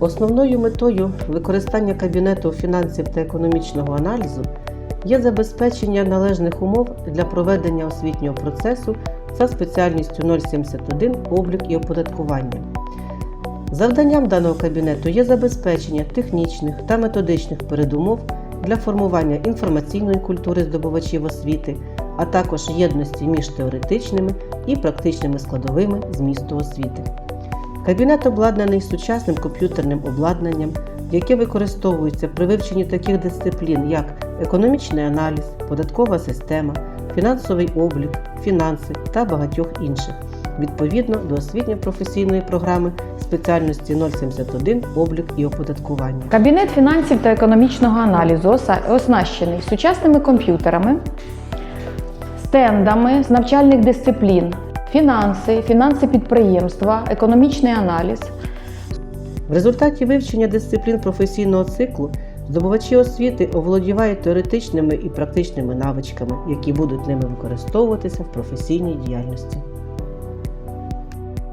Основною метою використання кабінету фінансів та економічного аналізу є забезпечення належних умов для проведення освітнього процесу за спеціальністю 071 облік і оподаткування. Завданням даного кабінету є забезпечення технічних та методичних передумов для формування інформаційної культури здобувачів освіти, а також єдності між теоретичними і практичними складовими змісту освіти. Кабінет обладнаний сучасним комп'ютерним обладнанням, яке використовується при вивченні таких дисциплін, як економічний аналіз, податкова система, фінансовий облік, фінанси та багатьох інших, відповідно до освітньо-професійної програми спеціальності 071 облік і оподаткування. Кабінет фінансів та економічного аналізу оснащений сучасними комп'ютерами, стендами з навчальних дисциплін, фінанси, фінанси підприємства, економічний аналіз, В результаті вивчення дисциплін професійного циклу здобувачі освіти оволодівають теоретичними і практичними навичками, які будуть ними використовуватися в професійній діяльності.